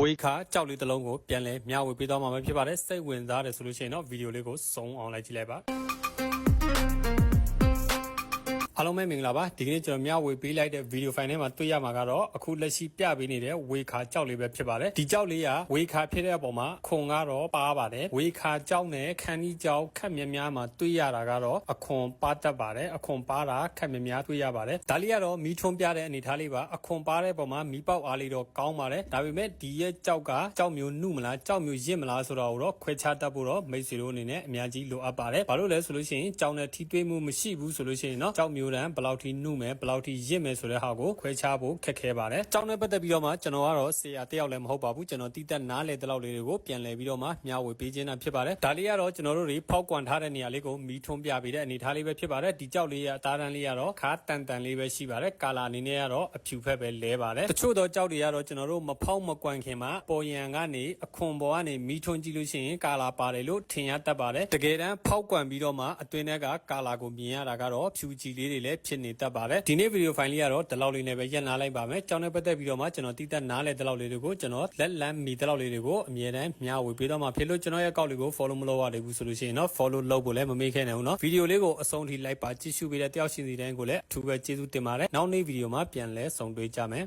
ဝေခါကြောက်လေးတစ်လုံးကိုပြန်လဲမျှဝေပေးသွားမှာပဲဖြစ်ပါတယ်စိတ်ဝင်စားတယ်ဆိုလို့ရှိရင်တော့ဗီဒီယိုလေးကိုစုံအောင်လိုက်ကြည့်လိုက်ပါ အားလုံးပဲမင်္ဂလာပါဒီကနေ့ကျွန်တော်မျှဝေပေးလိုက်တဲ့ဗီဒီယိုဖိုင်ထဲမှာတွေ့ရမှာကတော့အခုလက်ရှိပြပေးနေတဲ့ဝေခါကြောက်လေးပဲဖြစ်ပါတယ်ဒီကြောက်လေးကဝေခါဖြစ်တဲ့အပေါ်မှာခွန်ကတော့ပါပါတယ်ဝေခါကြောက်နဲ့ခန်းကြီးကြောက်ခက်မြများများမှာတွေ့ရတာကတော့အခွန်ပါတတ်ပါတယ်အခွန်ပါတာခက်မြများတွေ့ရပါတယ်ဒါလေးကတော့မီးထွန်းပြတဲ့အနေထားလေးပါအခွန်ပါတဲ့ပုံမှာမီးပေါက်အားလေးတော့ကောင်းပါတယ်ဒါပေမဲ့ဒီရဲ့ကြောက်ကကြောက်မျိုးနှုမလားကြောက်မျိုးရင့်မလားဆိုတော့တော့ခွဲခြားတတ်ဖို့တော့မိတ်ဆွေတို့အနေနဲ့အများကြီးလိုအပ်ပါတယ်ဘာလို့လဲဆိုလို့ရှိရင်ကြောက်နဲ့ထိတွေ့မှုမရှိဘူးဆိုလို့ရှိရင်တော့ကြောက်မျိုးတန်းဘယ်လောက်ထိနှုမယ်ဘယ်လောက်ထိရင့်မယ်ဆိုတဲ့ဟာကိုခွဲခြားဖို့ခက်ခဲပါတယ်ကြောက်နဲ့ပတ်သက်ပြီးတော့မှကျွန်တော်ကတော့ဆရာတယောက်လည်းမဟုတ်ပါဘူးကျွန်တော်တီးတက်နားလေတဲ့လောက်လေးတွေကိုပြန်လည်ပြီးတော့မှမျှဝေပေးခြင်းတာဖြစ်ပါတယ်ဒါလေးကတော့ကျွန်တော်တို့တွေဖောက်ကွန်ထားတဲ့နေရာလေးကိုမီးထွန်းပြပေးတဲ့အနေထားလေးပဲဖြစ်ပါတယ်ဒီကြောက်လေးရအသားတန်းလေးကတော့ခါတန်တန်လေးပဲရှိပါတယ်ကာလာအနေနဲ့ကတော့အဖြူဖက်ပဲလဲပါတယ်တချို့တော့ကြောက်တွေကတော့ကျွန်တော်တို့မဖောက်မကွန်ခင်မှာပေါ်ရန်ကနေအခွန်ပေါ်ကနေမီးထွန်းကြည့်လို့ရှိရင်ကာလာပါတယ်လို့ထင်ရတတ်ပါတယ်တကယ်တမ်းဖောက်ကွန်ပြီးတော့မှအတွင်းထဲကကာလာကိုမြင်ရတာကတော့ဖြူကြည်လေးတွလည်းဖြစ်နေတတ်ပါတယ်ဒီနေ့ဗီဒီယိုဖိုင်လေးကတော့ဒီလောက်လေးနဲ့ပဲရက်နာလိုက်ပါမယ်ကြောင်းနဲ့ပတ်သက်ပြီးတော့မှကျွန်တော်တိတက်နားလဲဒီလောက်လေးတွေကိုကျွန်တော်လက်လန်းမီဒီလောက်လေးတွေကိုအမြဲတမ်းမျှဝေပေးတော့မှဖြစ်လို့ကျွန်တော်ရဲ့အကောင့်လေးကို follow မလုပ်ရသေးဘူးဆိုလို့ရှိရင်တော့ follow လုပ်ဖို့လည်းမမေ့ခဲ့နိုင်ဘူးเนาะဗီဒီယိုလေးကိုအဆုံးထိလိုက်ပါကြည့်ရှုပေးတဲ့တယောက်ရှင်စီတိုင်းကိုလည်းအထူးပဲကျေးဇူးတင်ပါတယ်နောက်နေ့ဗီဒီယိုမှာပြန်လဲဆုံတွေ့ကြမယ်